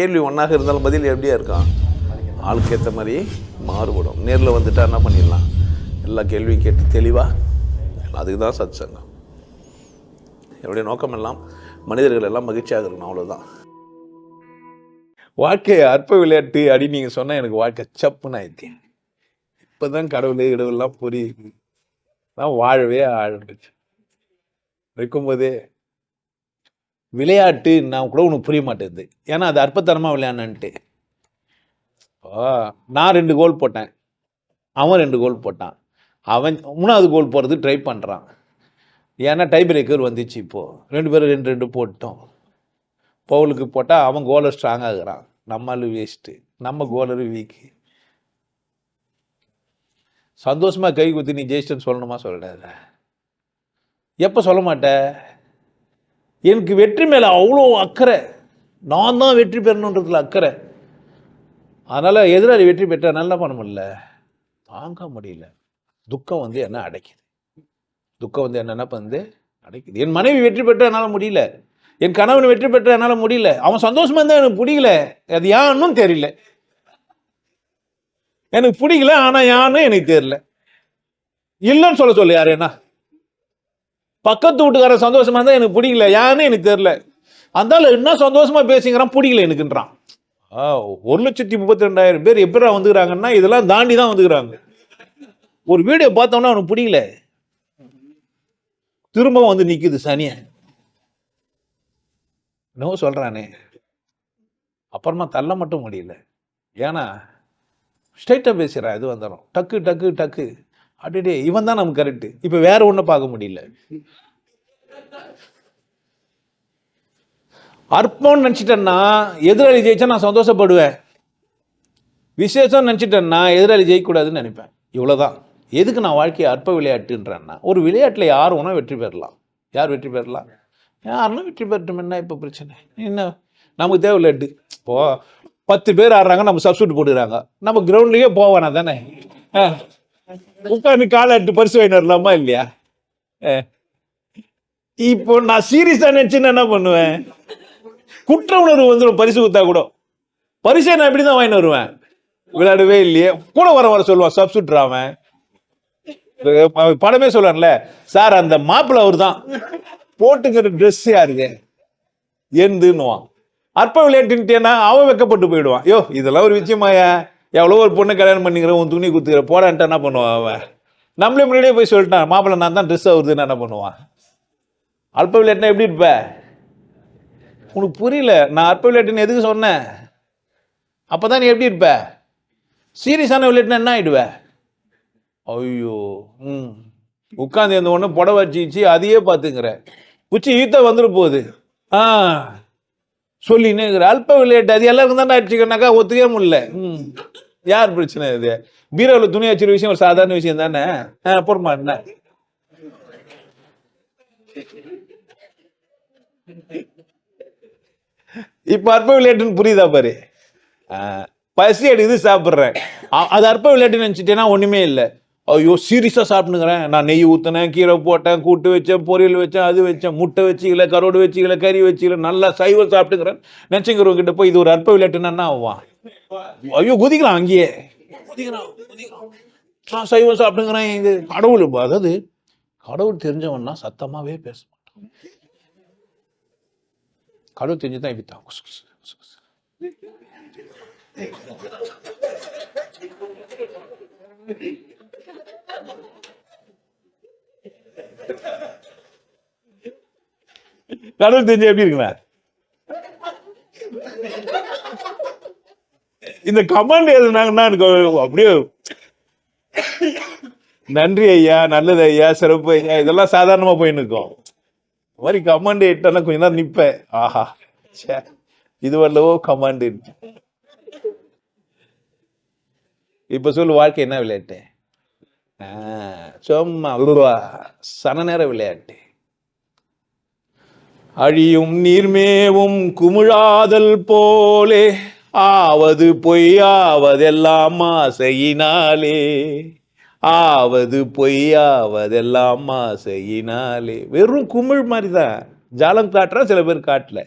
கேள்வி ஒன்றாக இருந்தாலும் பதில் எப்படியா இருக்கான் ஆளுக்கு ஏற்ற மாதிரி மாறுபடும். நேரில் வந்துட்டா என்ன பண்ணிடலாம்? எல்லா கேள்வியும் கேட்டு தெளிவாக அதுக்கு தான் சத் சங்கம் என்னுடைய நோக்கம் எல்லாம் மனிதர்கள் எல்லாம் மகிழ்ச்சியாக இருக்கணும் அவ்வளோதான் வாழ்க்கை அற்ப விளையாட்டு அப்படின்னு நீங்கள் சொன்னால் எனக்கு வாழ்க்கை சப்புன்னு ஆயிடுச்சு. இப்போ தான் கடவுளே கடவுள்லாம் புரியுது. நான் வாழவே ஆரம்பிச்சு இருக்கும்போதே விளையாட்டு நான் கூட உனக்கு புரிய மாட்டேங்குது. ஏன்னா அது அற்பத்தனமாக விளையாடணுன்ட்டு நான் ரெண்டு கோல் போட்டேன். அவன் ரெண்டு கோல் போட்டான். அவன் மூணாவது கோல் போகிறது ட்ரை பண்ணுறான் ஏன்னா டை பிரேக்கர் வந்துச்சு இப்போது ரெண்டு பேரும் ரெண்டு ரெண்டு போட்டோம். பவுலுக்கு போட்டால் அவன் கோலர் ஸ்ட்ராங் ஆகுறான். நம்மளு வேஸ்ட்டு நம்ம கோலரு வீக்கு சந்தோஷமாக கை குத்தி நீ ஜெயிச்சிட்டேன்னு சொல்லணுமா? சொல்லடாத எப்போ சொல்ல மாட்டேன் எனக்கு வெற்றி மேலே அவ்வளோ அக்கறை. நான் தான் வெற்றி பெறணுன்றதுல அக்கறை. அதனால் எதிராளி வெற்றி பெற்ற நல்லா பண்ண முடியல. தாங்க முடியல. துக்கம் வந்து என்ன அடைக்குது. துக்கம் வந்து என்னென்ன வந்து அடைக்குது. என் மனைவி வெற்றி பெற்ற என்னால் முடியல. என் கணவன் வெற்றி பெற்ற என்னால் முடியல. அவன் சந்தோஷமாக இருந்தால் எனக்கு பிடிக்கல. அது யான்னும் தெரியல. எனக்கு பிடிக்கல ஆனால் யான்னு எனக்கு தெரியல. இல்லைன்னு சொல்ல சொல்லு யார் என்ன? பக்கத்து வீட்டுக்காரன் சந்தோஷமா இருந்தால் எனக்கு பிடிக்கல. ஏன்னு எனக்கு தெரில அந்தால என்ன சந்தோஷமா பேசுங்கிறான் பிடிக்கல எனக்குன்றான். ஆ, ஒரு லட்சத்தி முப்பத்தி ரெண்டாயிரம் பேர் எப்படா வந்துக்கிறாங்கன்னா இதெல்லாம் தாண்டி தான் வந்துக்கிறாங்க. ஒரு வீடியோ பார்த்தோம்னா அவனுக்கு பிடிக்கல. திரும்பவும் வந்து நிற்குது சனிய என்னவோ சொல்கிறானே அப்புறமா தள்ள மட்டும் முடியல. ஏன்னா ஸ்ட்ரைட்டாக பேசுகிறான் இது வந்துடும் டக்கு டக்கு டக்கு. அடடே இவன் தான் நமக்கு கரெக்டு இப்போ வேற ஒன்றும் பார்க்க முடியல. அற்பம்னு நினச்சிட்டேன்னா எதிராளி ஜெயிச்சா நான் சந்தோஷப்படுவேன். விசேஷம் நினச்சிட்டேன்னா எதிராளி ஜெயிக்கக்கூடாதுன்னு நினைப்பேன். இவ்வளோதான் எதுக்கு நான் வாழ்க்கையை அற்ப விளையாட்டுன்றேன்னா ஒரு விளையாட்டில் யார் வேணால் வெற்றி பெறலாம். யார் வெற்றி பெறலாம்? யாருன்னா வெற்றி பெறட்டும் என்ன இப்போ பிரச்சனை. என்ன? நமக்கு தேவை லட்டு. இப்போது பத்து பேர் ஆடுறாங்க நம்ம சப்ஸ்டியூட் போட்டுக்கிறாங்க. நம்ம கிரவுண்ட்லேயே போவானா தானே? ஆ. உட்காந்து காலை எட்டு பரிசு வாங்கி வரலாமா இல்லையா? ஆ. இப்போ நான் சீரியஸாக நினைச்சுன்னு என்ன பண்ணுவேன்? குற்ற உணர்வு வந்துடும் பரிசு கொடுத்தா கூட. பரிசை நான் இப்படி தான் வாங்கிட்டு வருவேன்? விளையாடவே இல்லையே. கூட வர வர சொல்லுவான் சப்ஸ்டியூட் படமே சொல்லுவான்ல சார் அந்த மாப்பிள்ள அவர் தான் போட்டுக்கிற ட்ரெஸ் யாருங்க எந்துன்னுவான். அற்ப விளையாட்டுன்ட்டேன்னா அவன் வெக்கப்பட்டு போயிடுவான். யோ இதெல்லாம் ஒரு விஷயமாயா? எவ்வளோ ஒரு பொண்ணு கல்யாணம் பண்ணிக்கிற உன் துணி குத்துக்கிற போடான்ட்டு என்ன பண்ணுவான் அவன்? நம்மளே முன்னாடியே போய் சொல்லிட்டான் மாப்பிள்ளை நான் தான் ட்ரெஸ் ஆகுதுன்னு என்ன பண்ணுவான்? அல்ப விளையாட்டுனா எப்படி இருப்ப? உனக்கு புரியல நான் அற்ப விளையாட்டுன்னு எதுக்கு சொன்னேன்? அப்பதான் நீ எப்படி இருப்ப? சீரியஸான விளையாட்டுனா என்ன ஆகிடுவ ஐயோ ம். உட்காந்து இருந்த ஒன்று புடவை வச்சிச்சு அதையே பார்த்துங்கிற குச்சி ஈத்த வந்துட போகுது. ஆ. சொல்லின்னு இருக்கிற அல்ப விளையாட்டு அது எல்லாருக்கும் தான் அடிச்சுக்கனாக்கா ஒத்துக்கவே முடியல. ம். யார் பிரச்சனை இது? பீரோவில் துணி வச்சிருக்க விஷயம் ஒரு சாதாரண விஷயம் தானே? ஆ போடுமா என்ன இப்ப அற்ப விளையாட்டுன்னு புரியுதா பாரு? பசி எடுக்குது சாப்பிட்றேன். அது அற்ப விளையாட்டு நினச்சிட்டேன்னா ஒண்ணுமே இல்லை. ஐயோ சீரியஸாக சாப்பிட்டுங்கிறேன் நான் நெய் ஊற்றினேன் கீரை போட்டேன் கூட்டு வச்சேன் பொரியல் வச்சேன் அது வச்சேன் முட்டை வச்சுக்கல கரோடு வச்சுக்கல கறி வச்சுக்கல நல்லா சைவம் சாப்பிட்டுக்கிறேன் நினச்சிங்கிறவங்க கிட்ட போய் இது ஒரு அற்ப விளையாட்டுன்னா என்ன ஆவான் ஐயோ குதிக்கலாம் அங்கேயே. குதிக்கிறான் நான் சைவம் சாப்பிட்டுங்கிறேன் இது. கடவுள் அதாவது கடவுள் தெரிஞ்சவன்னா சத்தமாகவே பேச மாட்டான். கடவுள் தெரிஞ்சு தான் இப்படி தான். குசு குசு குசு. கடவுள் தெரிஞ்சு எப்படி இருக்குண்ணா? இந்த கமெண்ட் எழுதுனாங்கன்னா எனக்கு அப்படியே நன்றி ஐயா நல்லது ஐயா சிறப்பு ஐயா இதெல்லாம் சாதாரணமா போயின்னு இருக்கும். இந்த மாதிரி கமாண்ட் இட்டனா கொஞ்ச நேரம் நிப்பேன். ஆஹா சே இது வரலவோ கமாண்ட் இப்ப சொல்லு வாழ்க்கை என்ன விளையாட்டு? சும்மா உருவா சன நேர விளையாட்டு. அழியும் நீர்மேவும் குமிழாதல் போலே ஆவது பொய்யாவதெல்லாம் ஆசையினாலே. ஆவது பொய்யாவதெல்லாம் ஆசையினாலே. வெறும் குமிழ் மாதிரி தான் ஜாலம் காட்டுறா சில பேர் காட்டல.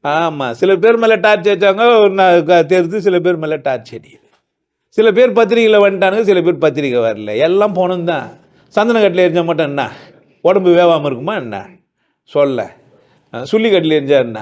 ஆமாம் சில பேர் மேலே டார்ச் வச்சாங்க நான் தெரிஞ்சு சில பேர் மேலே டார்ச் அடிக்குது. சில பேர் பத்திரிக்கையில் வந்துட்டானுங்க சில பேர் பத்திரிக்கை வரல. எல்லாம் போனது தான் சந்தனக்கட்டில் எரிஞ்சா மட்டும் என்ன? உடம்பு வேவாமல் இருக்குமா என்ன? சொல்ல. சுள்ளிக்கட்டில் எரிஞ்சா என்ன?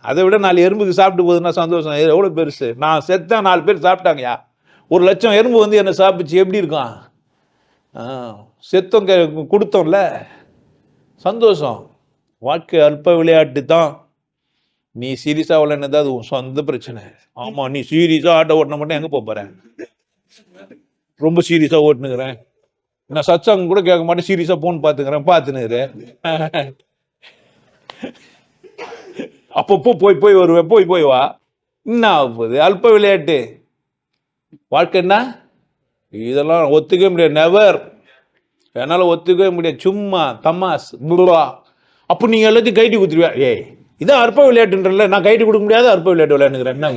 அதை விட நாலு எறும்புக்கு சாப்பிட்டு போகுதுன்னா சந்தோஷம். எவ்வளோ பெருசு? நான் செத்தேன் நாலு பேர் சாப்பிட்டாங்கயா? ஒரு லட்சம் எறும்பு வந்து என்னை சாப்பிடுச்சு எப்படி இருக்கும்? ஆ, செத்தோம் கொடுத்தோம்ல. சந்தோஷம். வாழ்க்கை அல்ப விளையாட்டு தான் நீ சீரியஸாக விளையாடுனது அது உன் சொந்த பிரச்சனை. ஆமாம் நீ சீரியஸாக ஆட்டோ ஓட்டின மட்டும் எங்கே போற? ரொம்ப சீரியஸாக ஓட்டுனுக்கிறேன். நான் சச்சாங்க கூட கேட்க மாட்டேன் சீரியஸாக போன் பார்த்துக்கிறேன் பார்த்துனுக்கிறேன் அப்பப்போ போய் போய் வருவேன் போய் போய் வா. என்ன ஆகுது அல்ப விளையாட்டு. வாழ்க்கை என்ன? இதெல்லாம் ஒத்துக்கவே முடியாது. நெவர் என்னால் ஒத்துக்கவே முடியாது. சும்மா தமாஸ் புருவா அப்போ நீங்கள் எல்லாத்தையும் கைட்டி குத்துருவியா ஏய் இதான் அற்ப விளையாட்டுன்றல நான் கைட்டு கொடுக்க முடியாத அற்ப விளையாட்டு விளையாடுங்கிறேன் என்ன?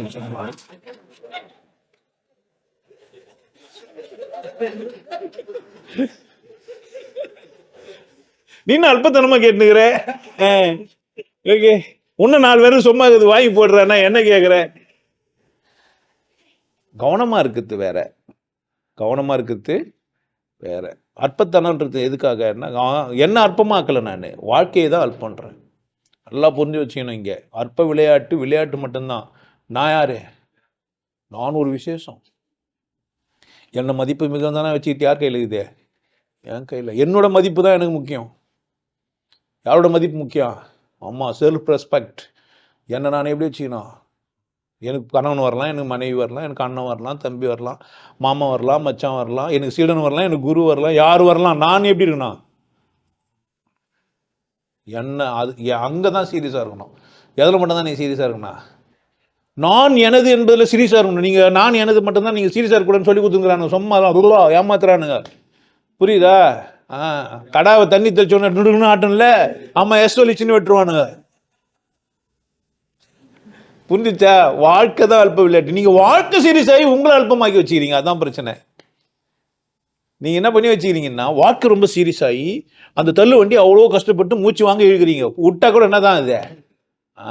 நீ என்ன அல்பத்தனமா கேட்டுக்கிற ஓகே. இன்னும் நாலு பேரும் சும்மா இருக்குது வாங்கி போடுறேன்னா என்ன கேட்குற கவனமா இருக்குது வேற. கவனமா இருக்குது வேற. அற்பத்தனன்றது எதுக்காக? என்ன என்ன அற்பமாக்கலை நான்? வாழ்க்கையை தான் அல்பன்றேன் நல்லா புரிஞ்சு வச்சுக்கணும் இங்கே. அற்ப விளையாட்டு விளையாட்டு மட்டும்தான். நான் யார்? நான் ஒரு விசேஷம். என்னை மதிப்பு மிகவும் தானே வச்சுக்கிட்டு யார் கையில் இருக்குது? என் கையில். என்னோட மதிப்பு தான் எனக்கு முக்கியம். யாரோட மதிப்பு முக்கியம்? அம்மா செல்ஃப் ரெஸ்பெக்ட் என்னை நான் எப்படி வச்சுக்கணும்? எனக்கு கணவன் வரலாம் எனக்கு மனைவி வரலாம் எனக்கு அண்ணன் வரலாம் தம்பி வரலாம் மாமா வரலாம் மச்சான் வரலாம் எனக்கு சீடன் வரலாம் எனக்கு குரு வரலாம் யார் வரலாம்? நான் எப்படி இருக்கணும்? என்ன அது அங்கே தான் சீரியஸாக இருக்கணும். எதில் மட்டும்தான் நீ சீரியஸாக இருக்கணும்? நான் எனது என்பதில் சீரியஸாக இருக்கணும். நீங்கள் நான் எனது மட்டும்தான் நீங்கள் சீரியஸாக இருக்கக்கூடாதுன்னு சொல்லி கொடுத்துங்கிறானுங்க சும்மா தான் ரூபா ஏமாத்துறானுங்க. புரியுதா? ஆ கடாவை தண்ணி தெளிச்சோன்னு நுடுன்னு ஆட்டம்ல? ஆமாம் எஸ் சொல்லி விட்டுருவானுங்க. வெட்டுருவானுங்க வாழ்க்கை தான் அல்பம் விளையாட்டு. நீங்கள் வாழ்க்கை சீரியஸ் ஆகி உங்களை அல்பமாக்கி வச்சுக்கிறீங்க. அதான் பிரச்சனை. நீங்கள் என்ன பண்ணி வச்சுக்கிறீங்கன்னா வாக்கு ரொம்ப சீரியஸ் ஆகி அந்த தள்ளு வண்டி அவ்வளோ கஷ்டப்பட்டு மூச்சு வாங்க இழுக்கிறீங்க. விட்டா கூட என்னதான் இது?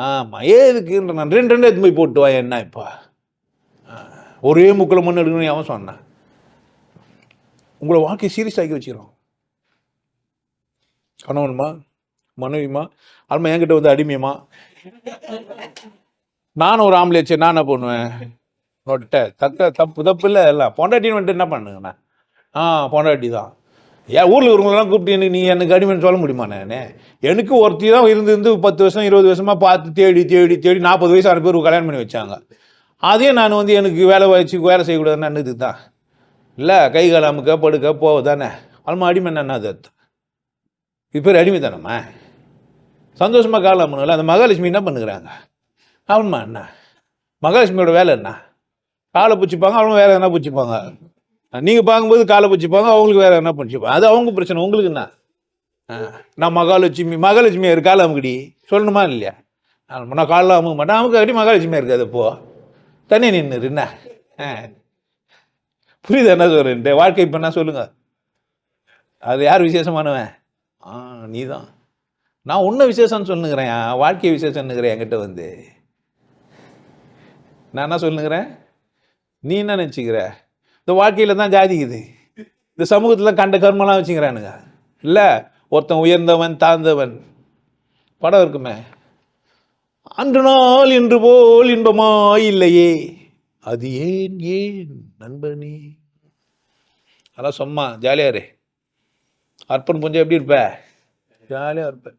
ஆமாம் ஏதுக்குன்ற நான் ரெண்டு ரெண்டு எடுத்து போய் போட்டு வா என்ன இப்போ? ஒரே முக்கில் மண் எடுக்கணும்னு அவன் சொன்னான் உங்களை வாக்கை சீரியஸ் ஆக்கி வச்சுக்கிறோம். கணவன்மா மனைவிமா அல்மா என்கிட்ட வந்து அடிமையமா நானும் ஒரு ஆம்பளை வச்சு நான் என்ன பண்ணுவேன்? நொட்டை தக்க தப்பு தப்பு இல்லை எல்லாம். பொண்டாட்டின்னு வந்துட்டு என்ன பண்ணுங்கண்ணா ஆ பொண்டாட்டி தான். ஏன் ஊரில் இருக்கிறவங்களாம் கூப்பிட்டு எனக்கு நீ எனக்கு அடிமைன்னு சொல்ல முடியுமா நான்? எனக்கு ஒருத்தி தான் இருந்து இருந்து பத்து வருஷம் இருபது வருஷமாக பார்த்து தேடி தேடி தேடி நாற்பது வயசு ஆறு பேர் கல்யாணம் பண்ணி வச்சாங்க. அதையும் நான் வந்து எனக்கு வேலை வச்சு வேலை செய்யக்கூடாதுன்னு என்னது தான். இல்லை கை கால் அமுக்க படுக்க போவ தானே? அல்மா அடிமை என்ன அது இது பேர் அடிமை தானம்மா? சந்தோஷமாக காலம் பண்ணல அந்த மகாலட்சுமி என்ன பண்ணுக்கிறாங்க அவன்மா என்ன? மகாலட்சுமியோட வேலை என்ன? காலை பிடிச்சிப்பாங்க அவனும் வேலை எதனா பிடிச்சிப்பாங்க நீங்கள் பார்க்கும்போது காலை பிடிச்சிப்பாங்க அவங்களுக்கு வேற என்ன பிடிச்சிப்பாங்க அது அவங்க பிரச்சனை உங்களுக்கு என்ன? ஆ, நான் மகாலட்சுமி மகாலட்சுமி இருக்கு காலை அமுக்கடி. சொல்லணுமா இல்லையா? நான் காலைல அமுக்க மாட்டேன் அமுக்க அடி மகாலட்சுமி இருக்காது அப்போ தண்ணி நின்று என்ன? ஆ. புரியுது என்ன சொல்றேன்ட்டு வாழ்க்கை இப்போ என்ன சொல்லுங்க? அது யார் விசேஷமானவன்? ஆ நீ தான் நான் உன்ன விசேஷம்னு சொல்லுங்கிறேன் வாழ்க்கை விசேஷம்னுங்கிறேன் என்கிட்ட வந்து. நான் என்ன சொல்லுங்கிறேன்? நீ என்ன நினச்சிக்கிற? இந்த வாழ்க்கையில் தான் ஜாதிக்குது. இந்த சமூகத்தில் கண்ட கர்மலாம் வச்சுக்கிறானுங்க. இல்லை ஒருத்தன் உயர்ந்தவன் தாழ்ந்தவன். படம் இருக்குமே. அன்று நாள் இன்று போல் இன்பமாய் இல்லையே. அது ஏன் ஏன் நண்பனே? அதான் சொம்மா ஜாலியாரு அர்ப்பன் புஞ்சா எப்படி இருப்ப? ஜாலியாக இருப்பேன்.